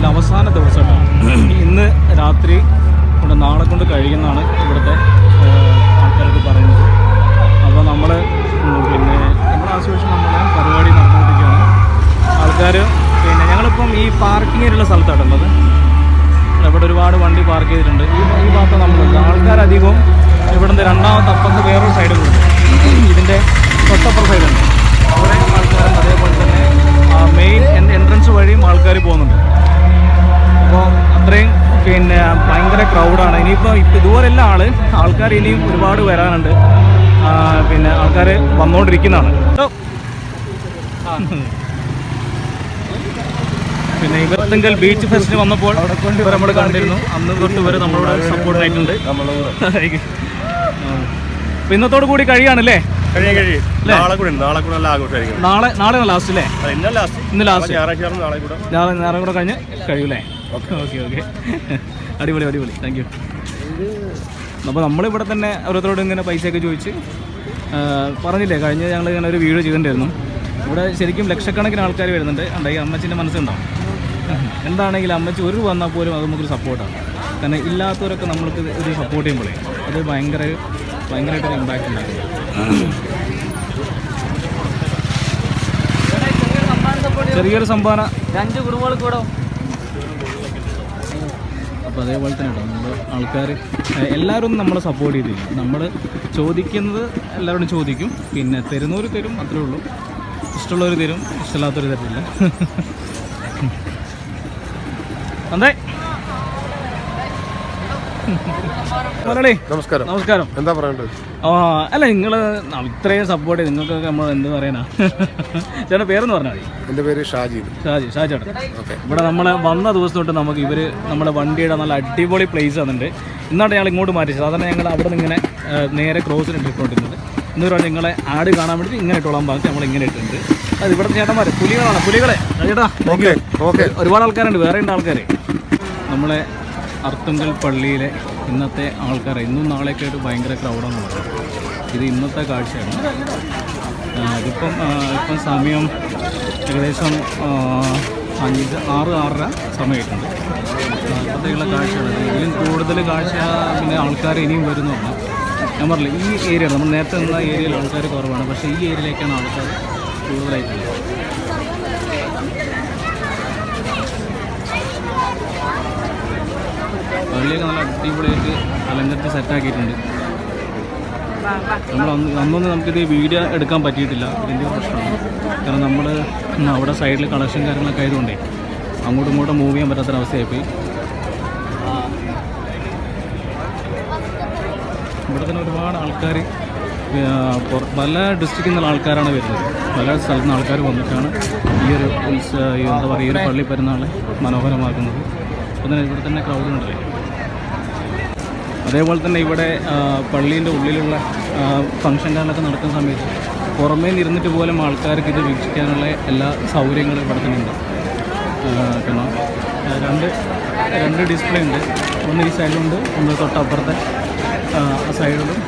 ഇതിന്റെ അവസാന ദിവസമാണ് ഇന്ന് രാത്രി ഇവിടെ നാളെ കൊണ്ട് കഴിയുന്നതാണ് ഇവിടുത്തെ ആൾക്കാർക്ക് പറയുന്നത്. അപ്പോൾ നമ്മൾ പിന്നെ നമ്മുടെ അസോസിയേഷൻ നമ്മുടെ പരിപാടി നടന്നുകൊണ്ടിരിക്കുകയാണ്. ആൾക്കാർ പിന്നെ ഞങ്ങളിപ്പം ഈ സ്ഥലത്താണ് സ്ഥലത്താണുള്ളത് ഇവിടെ ഒരുപാട് വണ്ടി പാർക്ക് ചെയ്തിട്ടുണ്ട്. ഈ ഈ ഭാഗത്ത് നമ്മളുണ്ട് ആൾക്കാരധികവും ഇവിടുന്ന് രണ്ടാമത്തെ അപ്പുറത്ത് വേറൊരു സൈഡ് കൂടെ ഇതിന്റെ തൊട്ടപ്പുറ സൈഡുണ്ട് അവിടെ ആൾക്കാരും അതേപോലെ തന്നെ മെയിൻ എൻട്രൻസ് വഴിയും ആൾക്കാർ പോകുന്നുണ്ട്. അപ്പോൾ അത്രയും പിന്നെ ഭയങ്കര ക്രൗഡാണ് ഇനിയിപ്പോൾ ഇപ്പം ഇതുപോലെയുള്ള ആൾ ആൾക്കാർ ഇനിയും ഒരുപാട് വരാനുണ്ട്. പിന്നെ ആൾക്കാർ വന്നുകൊണ്ടിരിക്കുന്നതാണ് പിന്നെ ഇവർത്തെങ്കൽ ബീച്ച് ഫെസ്റ്റിന് വന്നപ്പോൾ ഇവർ നമ്മൾ കണ്ടിരുന്നു. അന്ന് തൊട്ട് ഇവർ നമ്മളോട് സപ്പോർട്ട് ആയിട്ടുണ്ട്. അപ്പൊ ഇന്നത്തോട് കൂടി കഴിയാണല്ലേ കഴിയും കഴിയും. നാളെ നാളെ ലാസ്റ്റ് അല്ലേ ഇന്ന് ലാസ്റ്റ് ഞായറാഴ്ച നാളെ കൂടെ. നാളെ നേരം കൂടെ കഴിഞ്ഞ് കഴിയൂലേ ഓക്കെ ഓക്കെ അടിപൊളി അടിപൊളി. താങ്ക് യു അപ്പോൾ നമ്മളിവിടെ തന്നെ ഓരോരുത്തരോട് ഇങ്ങനെ പൈസയൊക്കെ ചോദിച്ച് പറഞ്ഞില്ലേ കഴിഞ്ഞ് ഞങ്ങൾ ഇങ്ങനെ ഒരു വീഡിയോ ചെയ്തിട്ടുണ്ടായിരുന്നു. ഇവിടെ ശരിക്കും ലക്ഷക്കണക്കിന് ആൾക്കാർ വരുന്നുണ്ട്. ഉണ്ടായി അമ്മച്ചിന്റെ മനസ്സുണ്ടാവും എന്താണെങ്കിലും അമ്മച്ചി ഒരു വന്നാൽ പോലും അത് നമുക്കൊരു സപ്പോർട്ടാണ് കാരണം ഇല്ലാത്തവരൊക്കെ നമ്മൾക്ക് ഒരു സപ്പോർട്ട് ചെയ്യുമ്പോഴേ അത് ഭയങ്കര ഭയങ്കരമായിട്ടൊരു ഇമ്പാക്റ്റ് ഉണ്ടാക്കും ചെറിയൊരു സംഭാവന. രണ്ട് കുടുംബങ്ങൾ കൂടെ അപ്പോൾ അതേപോലെ തന്നെ കേട്ടോ നമ്മൾ ആൾക്കാർ എല്ലാവരും നമ്മളെ സപ്പോർട്ട് ചെയ്തില്ല നമ്മൾ ചോദിക്കുന്നത് എല്ലാവരോടും ചോദിക്കും. പിന്നെ തരുന്നവർ തരും അത്രേ ഉള്ളൂ. ഇഷ്ടമുള്ളവർ തരും ഇഷ്ടമില്ലാത്തവർ തരില്ല. അതെ നമസ്കാരം. നമസ്കാരം. എന്താ പറയണ്ടത്? ആ അല്ല നിങ്ങൾ ഇത്രയും സപ്പോർട്ട് ചെയ്ത് നിങ്ങൾക്കൊക്കെ നമ്മൾ എന്ത് പറയാനാ? ചേട്ടാ പേരെന്ന് പറഞ്ഞാൽ മതി. എന്റെ പേര് ഷാജി. ഷാജി ഷാജേട്ടൻ ഇവിടെ നമ്മൾ വന്ന ദിവസം തൊട്ട് നമുക്ക് ഇവർ നമ്മുടെ വണ്ടിയുടെ നല്ല അടിപൊളി പ്ലേസ് ആണെന്നുണ്ട് ഇന്നാണ് ഞങ്ങൾ ഇങ്ങോട്ട് മാറ്റി സാധാരണ ഞങ്ങൾ അവിടെ നിന്ന് ഇങ്ങനെ നേരെ ക്രോസിന് ഇട്ടിട്ടുണ്ടിരുന്നത് ഇന്നൊരു നിങ്ങളെ ആട് കാണാൻ വേണ്ടി ഇങ്ങനെ ഇട്ടോളാൻ ഭാഗത്ത് നമ്മൾ ഇങ്ങനെ ഇട്ടിട്ടുണ്ട്. അത് ഇവിടുത്തെ ചേട്ടന്മാർ പുലികളാണ് പുലികളെ. ചേട്ടാ ഓക്കെ ഓക്കെ ഒരുപാട് ആൾക്കാരുണ്ട് വേറെ ഉണ്ട് ആൾക്കാർ നമ്മളെ അർത്തുങ്കൽ പള്ളിയിലെ ഇന്നത്തെ ആൾക്കാർ ഇന്നും നാളെയൊക്കെ ആയിട്ട് ഭയങ്കര ക്രൗഡാണ് ഇത് ഇന്നത്തെ കാഴ്ചയാണ്. ഇതിപ്പം ഇപ്പം സമയം ഏകദേശം അഞ്ച് ആറ് ആറര സമയമായിട്ടുണ്ട്. അപ്പോഴത്തേക്കുള്ള കാഴ്ചയാണ് ഇത് ഇതിലും കൂടുതൽ കാഴ്ച പിന്നെ ആൾക്കാർ ഇനിയും വരുന്നുണ്ട്. ഞാൻ പറഞ്ഞില്ല ഈ ഏരിയ നമ്മൾ നേരത്തെ നിന്ന ഏരിയയിൽ ആൾക്കാർ കുറവാണ്. പക്ഷേ ഈ ഏരിയയിലേക്കാണ് ആൾക്കാർ കൂടുതലായിട്ടുള്ളത്. പള്ളിയൊക്കെ നല്ല അടിപൊളിയായിട്ട് അലങ്കരിച്ച് സെറ്റാക്കിയിട്ടുണ്ട് നമ്മൾ അന്ന് അന്നൊന്നും നമുക്കിത് വീഡിയോ എടുക്കാൻ പറ്റിയിട്ടില്ല. ഇതിന്റെ പ്രശ്നമാണ്. കാരണം നമ്മൾ അവിടെ സൈഡിൽ കളക്ഷൻ കാര്യങ്ങളൊക്കെ ആയതുകൊണ്ടേ അങ്ങോട്ടും ഇങ്ങോട്ടും മൂവ് ചെയ്യാൻ പറ്റാത്തൊരവസ്ഥയായിപ്പോയി. ഇവിടെ തന്നെ ഒരുപാട് ആൾക്കാർ പല ഡിസ്ട്രിക്റ്റിൽ നിന്നുള്ള ആൾക്കാരാണ് വരുന്നത്. പല സ്ഥലത്തു നിന്ന് ആൾക്കാർ വന്നിട്ടാണ് ഈ ഒരു എന്താ പറയുക ഈ ഒരു പള്ളി പെരുന്നാളെ മനോഹരമാക്കുന്നത്. അപ്പം തന്നെ ഇവിടെ തന്നെ ക്രൗഡ് ഉണ്ടല്ലേ? അതേപോലെ തന്നെ ഇവിടെ പള്ളീന്റെ ഉള്ളിലുള്ള ഫംഗ്ഷൻ കാലൊക്കെ നടക്കുന്ന സമയത്ത് പുറമേ നിന്നിട്ട് പോലും ആൾക്കാർക്ക് ഇത് വീക്ഷിക്കാനുള്ള എല്ലാ സൗകര്യങ്ങളും ഇവിടെ തന്നെ ഉണ്ട്. കാരണം രണ്ട് രണ്ട് ഡിസ്പ്ലേ ഉണ്ട്. ഒന്ന് ഈ സൈഡിലുണ്ട് ഒന്ന് തൊട്ടപ്പുറത്തെ സൈഡിലും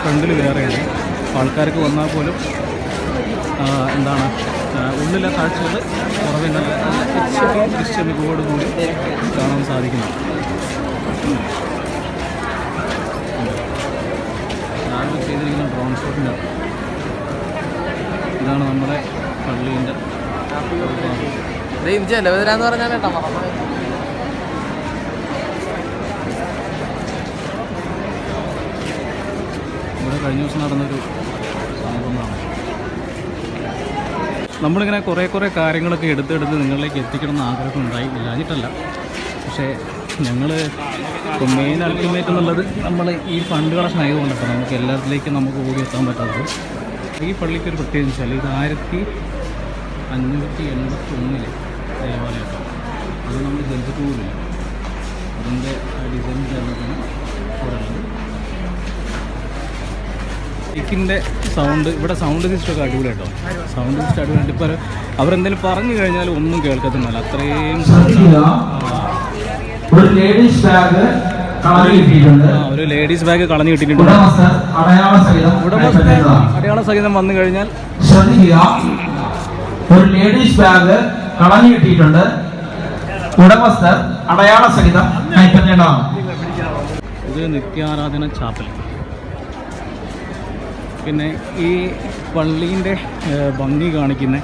ഫ്രണ്ടിൽ വേറെയുണ്ട് ആൾക്കാർക്ക് വന്നാൽ പോലും എന്താണ് ഉള്ളിലെ കാഴ്ചകൾ കുറവില്ല നല്ല എച്ച് ഡി ദൃശ്യമികോട് കൂടി കാണാൻ സാധിക്കുന്നു. രാവിലെ ചെയ്തിരിക്കുന്ന ഡ്രോൺ ഷോട്ടിന്റെ ഇതാണ് നമ്മുടെ പള്ളീന്റെ ജലവതരാന്ന് പറഞ്ഞാൽ കേട്ടോ ഇവിടെ കഴിഞ്ഞ ദിവസം നടന്നൊരു സംഭവമാണ് നമ്മളിങ്ങനെ കുറേ കുറേ കാര്യങ്ങളൊക്കെ എടുത്തെടുത്ത് നിങ്ങളിലേക്ക് എത്തിക്കണം എന്ന് ആഗ്രഹം ഉണ്ടായി ഇല്ലാഞ്ഞിട്ടല്ല. പക്ഷേ ഞങ്ങൾ ഇപ്പോൾ മെയിൻ അൾട്ടിമേറ്റ് എന്നുള്ളത് നമ്മൾ ഈ ഫണ്ട് കളക്ഷൻ ആയതുകൊണ്ടാണ് നമുക്ക് എല്ലാത്തിലേക്കും നമുക്ക് ഓടി എത്താൻ പറ്റാത്തത്. ഈ പള്ളിക്ക് ഒരു പ്രത്യേകത വെച്ചാൽ ഇത് ആയിരത്തി അഞ്ഞൂറ്റി എൺപത്തി ഒന്നിലെ ദേവാലയം അത് നമ്മൾ ജനിച്ചിട്ട് പോലുമില്ല അതിന്റെ ഡിസൈൻ ചേർന്നിട്ടാണ് ഇവിടെ മൈക്കിന്റെ സൗണ്ട് ഇവിടെ സൗണ്ട് സിസ്റ്റം ഒക്കെ അടിപൊളി കേട്ടോ. സൗണ്ട് സിസ്റ്റം അടിപൊളി. ഇപ്പോൾ അവരെന്തെങ്കിലും പറഞ്ഞു കഴിഞ്ഞാൽ ഒന്നും കേൾക്കത്തുന്നല്ല അത്രയും ഒരു ലേഡീസ് ബാഗ് കളഞ്ഞു കിട്ടിയിട്ടുണ്ട്. ഒരു ലേഡീസ് ബാഗ് കളഞ്ഞു കിട്ടിയിട്ടുണ്ട്. അടയാള സഹിതം വന്നു കഴിഞ്ഞാൽ ഒരു ലേഡീസ് ബാഗ് കളഞ്ഞു കിട്ടിയിട്ടുണ്ട്. ഉടമസ്ഥർ അടയാള സഹിതം കൈപ്പറ്റേണ്ടതാണ് ഇത് നിത്യാരാധന ചാപ്പൽ പിന്നെ ഈ പള്ളീന്റെ ഭംഗി കാണിക്കുന്ന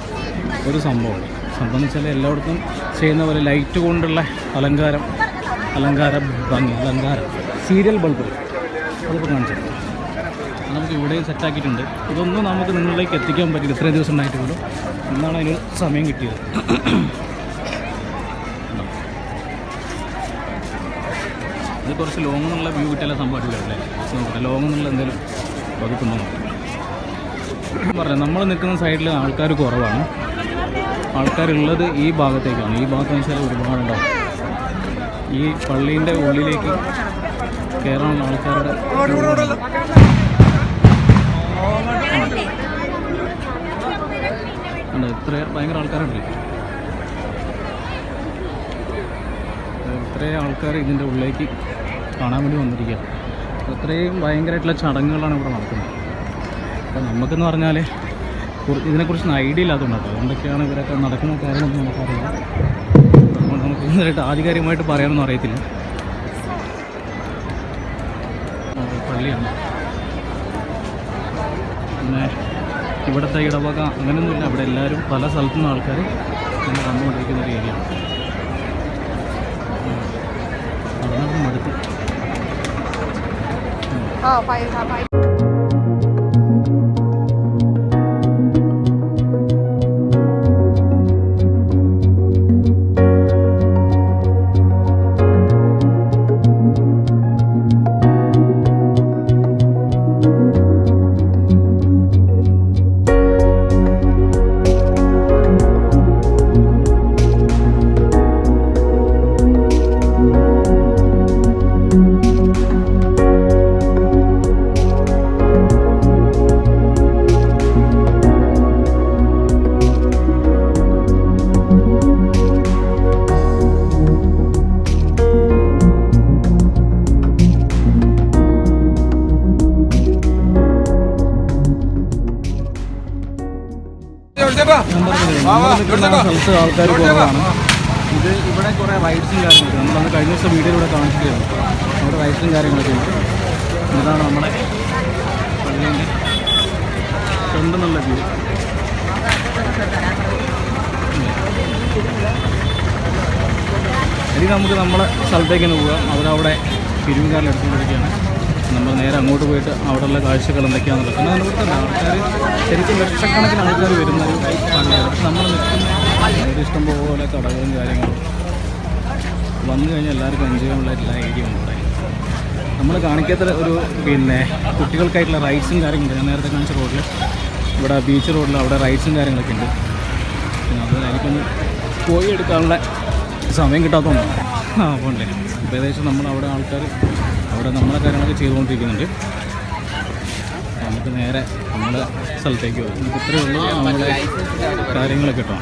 ഒരു സംഭവമാണ് സംഭവം എന്ന് വെച്ചാൽ എല്ലായിടത്തും ചെയ്യുന്ന പോലെ ലൈറ്റ് കൊണ്ടുള്ള അലങ്കാരം അലങ്കാര ഭംഗി അലങ്കാരം. Serial bulb. അതിപ്പോൾ കാണിച്ചത് അത് നമുക്ക് ഇവിടെ സെറ്റാക്കിയിട്ടുണ്ട് ഇതൊന്നും നമുക്ക് നിങ്ങളിലേക്ക് എത്തിക്കാൻ പറ്റില്ല. ഇത്രയും ദിവസം ഉണ്ടായിട്ട് പോലും. ഇന്നാണ് അതിന് സമയം കിട്ടിയത്. ഇത് കുറച്ച് ലോങ് എന്നുള്ള വ്യൂ കിട്ടിയാലും സംഭവം അടിപൊളിയല്ലേ നോക്കട്ടെ. ലോങ് എന്നുള്ള എന്തെങ്കിലും വകുപ്പുണ്ടോ നോക്കാം പറയാം നമ്മൾ നിൽക്കുന്ന സൈഡിൽ ആൾക്കാർ കുറവാണ്. ആൾക്കാരുള്ളത് ഈ ഭാഗത്തേക്കാണ്. ഈ ഭാഗത്ത് വെച്ചാൽ ഒരുപാടുണ്ടാവും. ഈ പള്ളീന്റെ ഉള്ളിലേക്ക് കയറാൻ ആൾക്കാരുടെ ഇത്ര ഭയങ്കര ആൾക്കാരുണ്ട് ഇത്രയും ആൾക്കാർ ഇതിന്റെ ഉള്ളിലേക്ക് കാണാൻ വേണ്ടി വന്നിരിക്കുക അത്രയും ഭയങ്കരമായിട്ടുള്ള ചടങ്ങുകളാണ് ഇവിടെ നടക്കുന്നത്. അപ്പോൾ നമുക്കെന്ന് പറഞ്ഞാൽ ഇതിനെക്കുറിച്ച് ഐഡിയ ഇല്ലാത്തതുകൊണ്ട് അപ്പോൾ എന്തൊക്കെയാണ് ഇവരൊക്കെ നടക്കുന്ന കാര്യങ്ങളൊന്നും നമുക്കറിയില്ല. അതുകൊണ്ട് നമുക്ക് ഇന്നലായിട്ട് ആധികാരികമായിട്ട് പറയാനൊന്നും അറിയത്തില്ല. പള്ളിയാണ്. പിന്നെ ഇവിടുത്തെ ഇടവക അങ്ങനെയൊന്നുമില്ല ഇവിടെ എല്ലാവരും പല സ്ഥലത്തു നിന്ന് ആൾക്കാർ ഇങ്ങനെ വന്നുകൊണ്ടിരിക്കുന്ന ഒരു ഏരിയ. ആണ് മടുത്തു. സ്ഥലത്ത് ആൾക്കാർ കുറവാണ് ഇത് ഇവിടെ കുറേ റൈഡ്സും കാര്യങ്ങളൊക്കെ നമ്മളന്ന് കഴിഞ്ഞ ദിവസം വീഡിയോയിലൂടെ കാണിച്ചിട്ടായിരുന്നു അവിടെ റൈഡ്സും കാര്യങ്ങളൊക്കെ ഉണ്ട്. ഇതാണ് നമ്മുടെ പള്ളിന്റെ ഫ്രണ്ട് എന്നുള്ള വ്യൂ ഇനി നമുക്ക് നമ്മളെ സ്ഥലത്തേക്ക് തന്നെ പോകാം. അവരവിടെ പിരിവുകാരിൽ എടുത്തുകൊണ്ടിരിക്കുകയാണ്. നമ്മൾ നേരെ അങ്ങോട്ട് പോയിട്ട് അവിടെയുള്ള കാഴ്ചകൾ എന്തൊക്കെയാണ് നടക്കുന്നത്? നമ്മൾ തന്നെ ആൾക്കാർ ശരിക്കും ലക്ഷക്കണക്കിന് ആൾക്കാർ വരുന്ന ഒരു പള്ളിയാണ് പക്ഷെ നമ്മൾ നിൽക്കുന്ന ഒരു ഇഷ്ടം പോലെ കടകളും കാര്യങ്ങളും വന്നു കഴിഞ്ഞാൽ എല്ലാവർക്കും എൻജോയ് ചെയ്യാനുള്ള എല്ലാ ഏരിയ നമ്മൾ കാണിക്കാത്ത ഒരു പിന്നെ കുട്ടികൾക്കായിട്ടുള്ള റൈഡ്സും കാര്യങ്ങളുണ്ട് ഞാൻ നേരത്തെ കാണിച്ച റോഡിൽ ഇവിടെ ബീച്ച് റോഡിൽ അവിടെ റൈഡ്സും കാര്യങ്ങളൊക്കെ ഉണ്ട്. പിന്നെ അത് എനിക്കൊന്ന് പോയി എടുക്കാനുള്ള സമയം കിട്ടാത്തതുകൊണ്ടാണ്. ആ പോണ്ടേ. അപ്പോൾ ഏകദേശം നമ്മൾ അവിടെ ആൾക്കാർ അവിടെ നമ്മളെ കാര്യങ്ങളൊക്കെ ചെയ്തുകൊണ്ടിരിക്കുന്നുണ്ട്. നമുക്ക് നേരെ നമ്മുടെ സ്ഥലത്തേക്ക് പോകും നമുക്ക് ഇത്രയേ ഉള്ളൂ. നമ്മുടെ കാര്യങ്ങളൊക്കെ കേട്ടോ.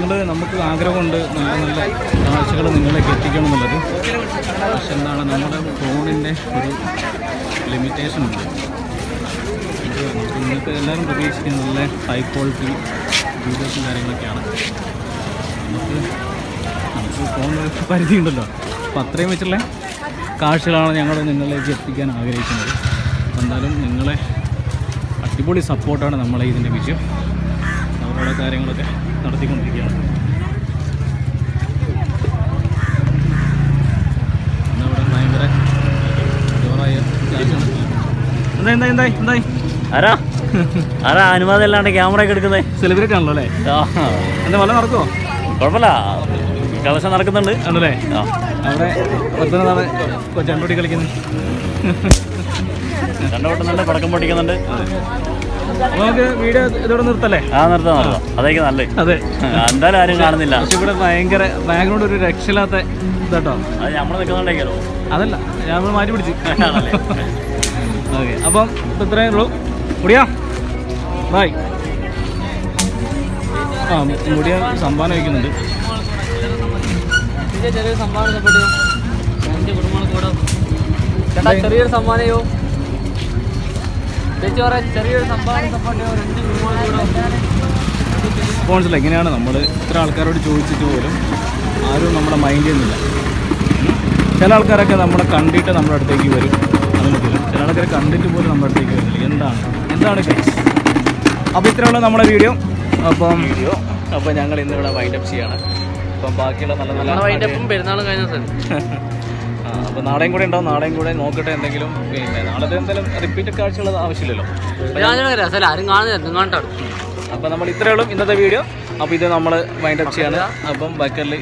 നിങ്ങൾ നമുക്ക് ആഗ്രഹമുണ്ട് നല്ല നല്ല കാഴ്ചകൾ നിങ്ങളിലേക്ക് എത്തിക്കണം എന്നുള്ളത് പക്ഷെ എന്താണ് നമ്മുടെ ഫോണിന്റെ ഒരു ലിമിറ്റേഷൻ ഉണ്ട്. നിങ്ങൾക്ക് എല്ലാവരും പ്രതീക്ഷിക്കുന്ന നല്ല ഹൈ ക്വാളിറ്റി വീഡിയോസും കാര്യങ്ങളൊക്കെയാണ്. നമുക്ക് നമുക്ക് ഫോൺ ഒരു പരിധി ഉണ്ടല്ലോ അപ്പം അത്രയും വെച്ചുള്ള കാഴ്ചകളാണ് ഞങ്ങൾ നിങ്ങളിലേക്ക് എത്തിക്കാൻ ആഗ്രഹിക്കുന്നത്. എന്നാലും എന്തായാലും നിങ്ങളെ അടിപൊളി സപ്പോർട്ടാണ് നമ്മളെ ഇതിന്റെ വിജയം. അവരുടെ കാര്യങ്ങളൊക്കെ നടത്തിക്കൊണ്ടിരിക്കുകയാണ്. ഭയങ്കര ജോറായ എന്തായി എന്തായി ആരാ? ആരാ അനുവാദം ഇല്ലാണ്ട് ക്യാമറ ഒക്കെ എടുക്കുന്നത് സെലിബ്രേറ്റ് ആണല്ലോ അല്ലേ? എന്താ വല്ല നടക്കുമോ കുഴപ്പമില്ല. കളക്ഷൻ നടക്കുന്നുണ്ട്. ആണല്ലേ. അവിടെ പത്തനാണ് ചണ്ടുപൊടി കളിക്കുന്നത് രണ്ടു പൊട്ടുന്നുണ്ട് പടക്കം പൊട്ടിക്കുന്നുണ്ട്. നമുക്ക് വീഡിയോ ഇതോടെ നിർത്തല്ലേ? ആ നിർത്താം നിർത്താം. അതൊക്കെ നല്ലേ അതെ. എന്തായാലും ആരും കാണുന്നില്ല. പക്ഷെ ഇവിടെ ഭയങ്കര ബാക്ക്ഗ്രൗണ്ട് ഒരു രക്ഷയില്ലാത്ത ഇതാട്ടോ. അത് നമ്മൾ നിൽക്കുന്നുണ്ടെങ്കിലോ? അതല്ല ഞാൻ മാറ്റി പിടിച്ച്? ഓക്കെ അപ്പം ഇത്രയേ ഉള്ളൂ. മുടിയാ? ബായ്. ആ മുടിയ സംഭാവന വയ്ക്കുന്നുണ്ട്. ചെറിയൊരു സംഭാവന സപ്പോർട്ട് എന്റെ കുടുംബങ്ങൾ കൂടെ ചേട്ടാ ചെറിയൊരു സമ്മാനയോ ചേച്ചി പറയാം ചെറിയൊരു സംഭാവന സപ്പോർട്ട് രണ്ട് കുടുംബങ്ങൾ കൂടെ അപ്പോൾ മനസ്സിലായി ഇങ്ങനെയാണ് നമ്മൾ ഇത്ര ആൾക്കാരോട് ചോദിച്ചിട്ട് പോലും ആരും നമ്മുടെ മൈൻഡ് ചെയ്യുന്നില്ല. ഉം. ചില ആൾക്കാരൊക്കെ നമ്മളെ കണ്ടിട്ട് നമ്മുടെ അടുത്തേക്ക് വരും അതിന് പോലും ചില ആൾക്കാരെ കണ്ടിട്ട് പോലും നമ്മുടെ അടുത്തേക്ക് വരുന്നില്ല എന്താണ്? എന്താണ് കേസ് അപ്പോൾ ഇത്രയുള്ള നമ്മുടെ വീഡിയോ അപ്പം വീഡിയോ അപ്പോൾ ഞങ്ങൾ ഇന്നിവിടെ വൈൻഡപ്പ് ചെയ്യാണ്. അപ്പം ബാക്കിയുള്ള നല്ല നല്ല പെരുന്നാളും കഴിഞ്ഞ അപ്പോൾ നാളെയും കൂടെ ഉണ്ടാവും നാളെയും കൂടെ നോക്കട്ടെ എന്തെങ്കിലും പിന്നെ നാളെ എന്തെങ്കിലും റിപ്പീറ്റ് കാഴ്ചകൾ ആവശ്യമില്ലല്ലോ. ആരും കാണുന്നില്ല അപ്പോൾ നമ്മൾ ഇത്രയേ ഉള്ളൂ ഇന്നത്തെ വീഡിയോ അപ്പോൾ ഇത് നമ്മൾ വൈൻഡപ്പ് ചെയ്യാണ്. അപ്പം ബാക്കിയുള്ള